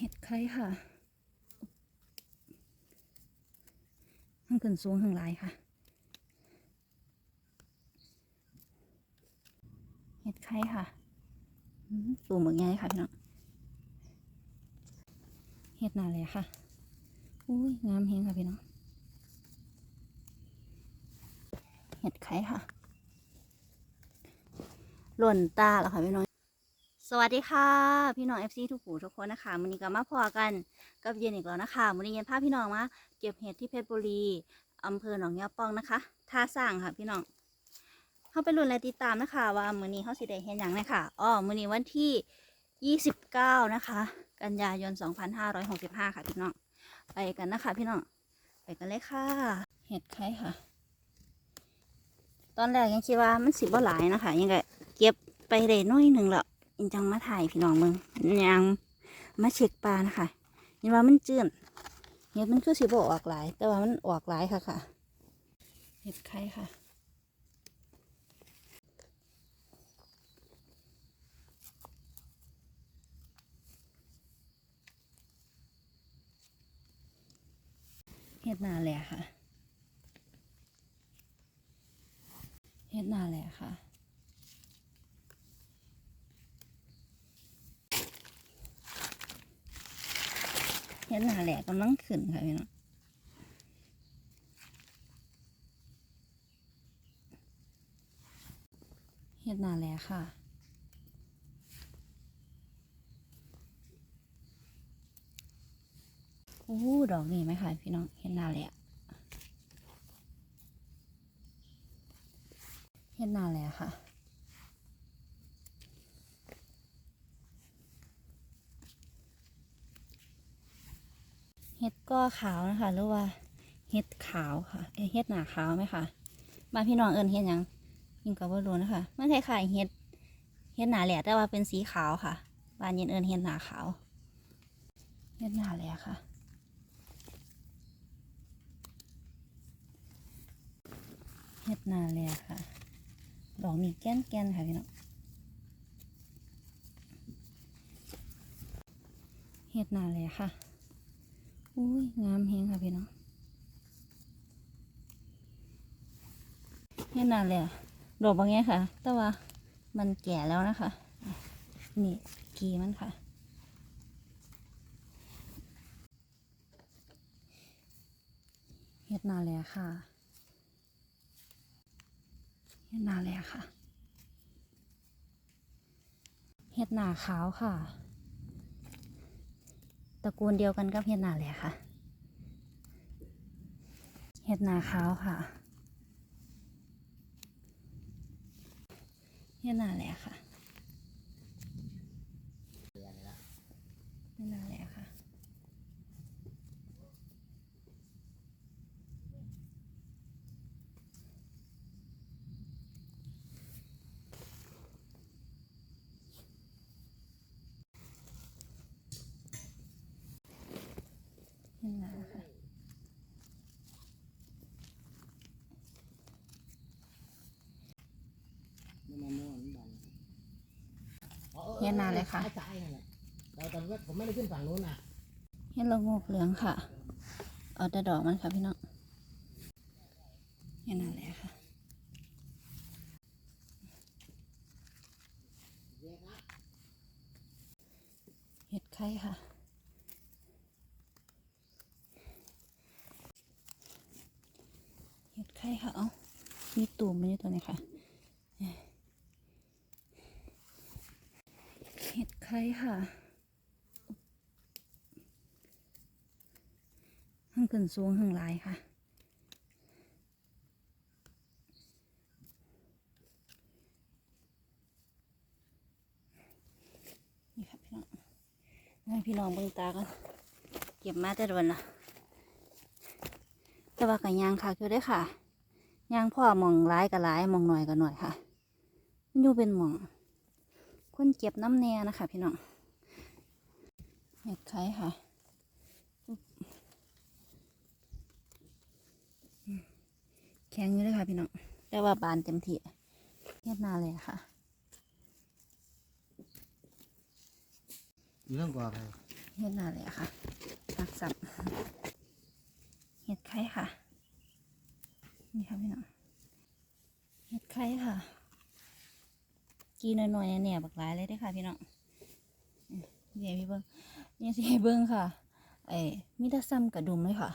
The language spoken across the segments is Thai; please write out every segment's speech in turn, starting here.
เห็ดไข่ค่ะทั้งขึ้นสูงทั้งลายค่ะ เห็ดไข่ค่ะ สูงเหมือนไงค่ะพี่น้อง เห็ดนาเลยค่ะ อุ้ยงามเฮงค่ะพี่น้อง เห็ดไข่ค่ะ หล่นตาแล้วค่ะพี่น้อง วัสดีค่ะ พี่น้อง FC ทุกผู้ทุกคนนะคะวันนี้ก็มาพอกันกับเย็นอีกแล้วนะคะวันนี้เย็นพาพี่น้องมาเก็บเห็ดที่เพชรบุรีอำเภอหนองยาปองนะคะท่าสร้างค่ะพี่น้องเข้าไปลุ้นและติดตามนะคะ ว่ามือนี้เขาสิได้เห็นอย่างไรค่ะอ๋อมือนี้วันที่ 29 นะคะ กันยายน 2565 ค่ะพี่น้องไปกันนะคะ พี่น้องไปกันเลยค่ะ เห็ดไข่ค่ะ ตอนแรกยังคิดว่ามันสิบ่หลายนะคะ ยังไงเก็บไปได้น้อยหนึ่งแล้ว อินจังมาถ่ายพี่น้องมืองยังมาเช็คปลานะคะยังว่ามันจืดเห็ดมันคือสิบ่ออกหลาย แต่ว่ามันออกหลายค่ะค่ะ เห็ดไข่ค่ะเห็ดนาแหละค่ะเฮ็ดนาแหละค่ะ เฮ็ดนาแหละกำลังขึ้นค่ะพี่น้องเฮ็ดนาแหละค่ะโอ้ดอกนี่ไหมคะพี่น้องเฮ็ดนาแหละเฮ็ดนาแหละค่ะ เฮ็ดก้อขาวนะคะหรือว่าเฮ็ดขาวค่ะเฮ็ดหนาขาวไหมคะบ้านพี่น้องเอิญเฮ็ดยังยิ่งกับว่ารู้นะคะมันคล้ายๆเฮ็ดเฮ็ดหนาแหละแต่ว่าเป็นสีขาวค่ะบ้านยินเอิญเฮ็ดหนาขาวเฮ็ดหนาแหละค่ะเฮ็ดหนาแหละค่ะดอกนี่แก้นแก้นค่ะพี่น้องเฮ็ดหนาเลยค่ะ อุ้ยงามเฮงค่ะพี่น้องเฮ็ดนาเลยอะดอกบางแง่ค่ะ แต่ว่ามันแก่แล้วนะคะ นี่กีมันค่ะ เฮ็ดนาเลยค่ะ เฮ็ดนาแหละค่ะ เฮ็ดนาขาวค่ะ ระกูลเดียวกันกับเฮ็ดหนาแหละค่ะเฮ็ดหนาขาวค่ะเฮ็ดหนาแหละค่ะเฮ็ดหนาแหละค่ะ เฮ็ดหนาค่ะเฮ็ดนานเลยค่ะซ้ายๆนั่นแหละแต่แต่ว่าผมไม่ได้ขึ้นฝั่งนู้นนะเฮ็ดละงกเหลืองค่ะ เอาแต่ดอกมันค่ะพี่น้องเฮ็ดหนาแหละค่ะเห็ดไข่ค่ะ เห็ดไข่ค่ะ เอา มีตุ่มมันอยู่ตัวนี้ค่ะเห็ดไข่ค่ะทั้งขึ้นสูงทั้งลายค่ะนี่ค่ะพี่น้องให้พี่น้องเบิ่งตากันเก็บมาแต่โดนละแต่ว่ากันยางค่ะคือได้ค่ะ ยางพ่อหมองร้ายกับร้ายหมองหน่อยกับหน่อยค่ะมันอยู่เป็นหมอง คนเก็บน้ำแน่นะคะ พี่น้องเห็ดไข่ค่ะอุ๊บอืมแข็งอยู่เลยค่ะพี่น้องแต่ว่าบานเต็มที่เฮ็ดนาเลยค่ะอยู่เรื่องกว่าไปเเห็ดอะไรอะค่ะผักสับเห็ดไข่ค่ะ นี่ค่ะพี่น้องเห็ดไข่ค่ะ กีหน่อยๆเนี่ยบักหลายเลยด้อค่ะ พี่น้องเดี๋ยวพี่เบิ้งเนี่สิเบิ้งค่ะ ไอ้มิตรซ้ำกระดุมเลยค่ะ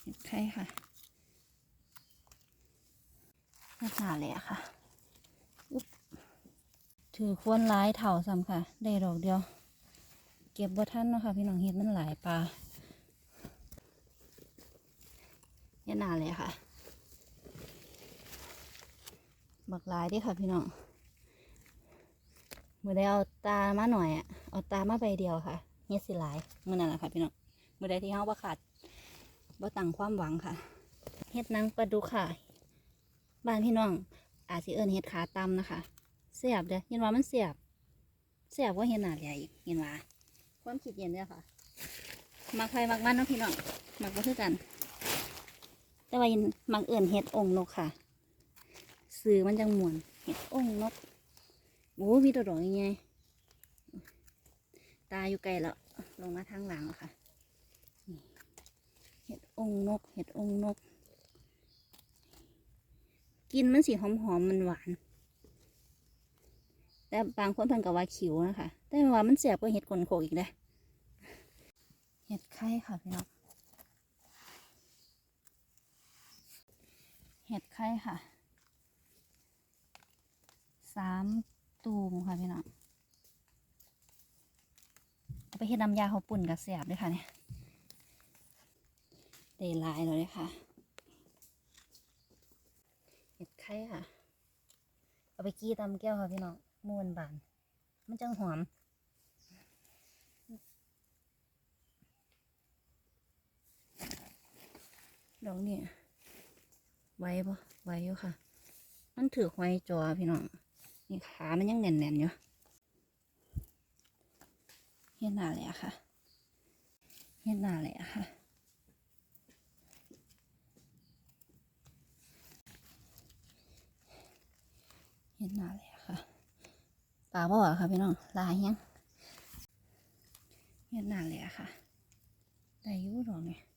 เห็ดไข่ค่ะหน้าตาเลยอะค่ะถือควนร้ายเถ่าซ้ำค่ะ ได้ดอกเดียว เก็บบ่ทันเนาะค่ะ พี่น้องเห็ดมันหลายปลา เห็ดหนาเลยค่ะ บักลายดิค่ะพี่น้องเมื่อได้เอาตามาหน่อยอะเอาตามาใบเดียวค่ะเฮ็ดสิหลายเมื่อนั้นแหละค่ะพี่น้องเมื่อใดที่เฮาบ่ขาดบ่ตั้งความหวังค่ะเฮ็ดนังปลาดุค่ะ บ้านพี่น้อง อาจสิเอิ้นเฮ็ดขาตำนะคะเสียบเด้อเห็นว่ามันเสียบ เสียบว่าเห็นหนาใหญ่อีกเห็นว่าความคิดเย็นเด้อค่ะ มักใครมักมันเนาะพี่น้อง มักบ่คือกัน แต่ว่ามักเอิ้นเฮ็ดองค์นกค่ะ ซื้อมันจังมวนเห็ดองค์นกโอ้มีตัวดอกยังไงตาอยู่ไกลแล้ว ลงมาทางหลังแล้วค่ะเห็ดองค์นก เห็ดองค์นก กินมันสีหอมๆมันหวาน แต่บางคนเพิ่นก็ว่าขิวนะคะ แต่ว่ามันเสียบกว่าเห็ดกลนโคกอีกนะเห็ดไข่ค่ะพี่น้อง เห็ดไข่ค่ะสามตูมค่ะพี่น้องเอาไปเฮ็ดน้ำยาเขาปุ่นกับเสียบด้วยค่ะเนี่ยเดลายเลยค่ะ เห็ดไข่ค่ะ เอาไปกี้ตำแก้วค่ะพี่น้องม้วนบาน มันจังหอมดอกเนี่ย ไว้ปะไว้อยู่ค่ะ มันถือไว้จอพี่น้อง นี่ขามันยังแน่นๆอยู่เห็นหน้าเลยอะค่ะเห็นหน้าเลยอะค่ะ เห็นหน้าเลยอะค่ะปลาบ่อค่ะพี่น้อง ลายยังเห็นหน้าเลยอะค่ะได้ยุ่ดอเนี่ย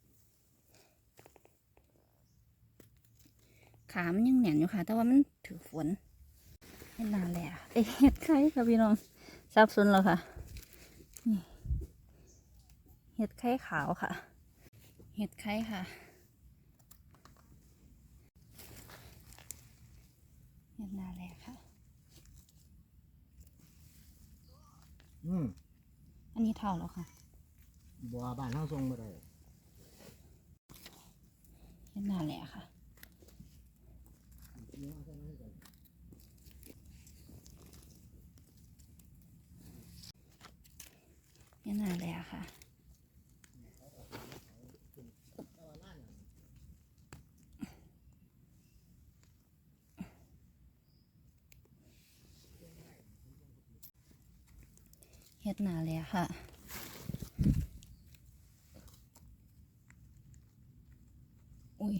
ขามันยังแน่นอยู่ค่ะ แต่ว่ามันถือฝนเห็ดนานแล้วเอ้ยเห็ดไข่ค่ะพี่น้องซับซุนแล้วค่ะนี่เห็ดไข่ขาวค่ะ เห็ดไข่ค่ะ เห็ดนานแล้วค่ะ อืมอันนี้เท่าแล้วค่ะ บัวบ้านเฮาทรงบ่ได้เห็ดนานแล้วค่ะ เห็ดนานแล้วค่ะ เฮ็ดหนาเลยอะค่ะอุ้ย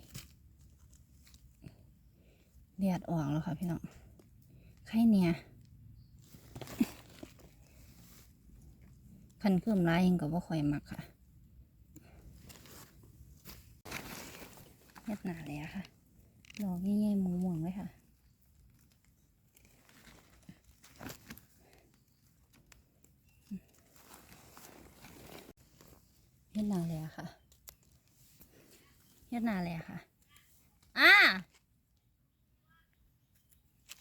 เดียดออกแล้วค่ะพี่น้องไข่เนี่ยคันเพิ่มร้ายยังกับว่าคอยมักค่ะเฮ็ดหนาเลยอะค่ะดอกง่ายๆม่วงๆเลยค่ะ ฮ็ดนาเลยอะค่ะเฮ็ดนาเลยอะค่ะ อ่า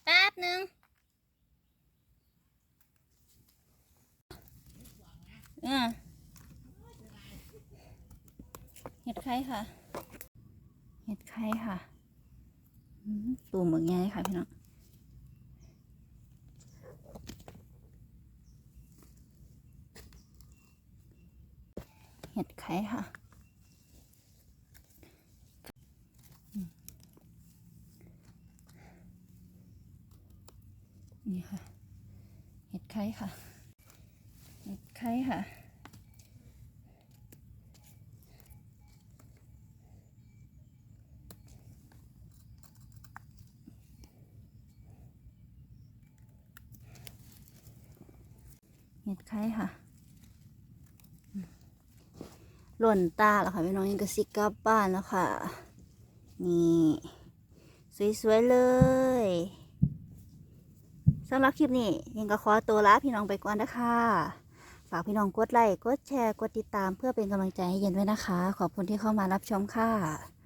แป๊บหนึ่งเออเห็ดไข่ค่ะ เห็ดไข่ค่ะ ตูมเหมือนไงค่ะพี่น้อง ข้ค่ะเน็ดไข้ค่ะ เน็ดไข้ค่ะ หล่นตาแล้วค่ะพี่น้องยังกระซิกกลับบ้านแล้วค่ะ นี่ สวยๆเลย สำหรับคลิปนี้ยังก็ขอตัวลาพี่น้องไปก่อนนะคะฝากพี่น้องกดไลค์กดแชร์กดติดตามเพื่อเป็นกำลังใจให้เย็นไว้นะคะ ขอบคุณที่เข้ามารับชมค่ะ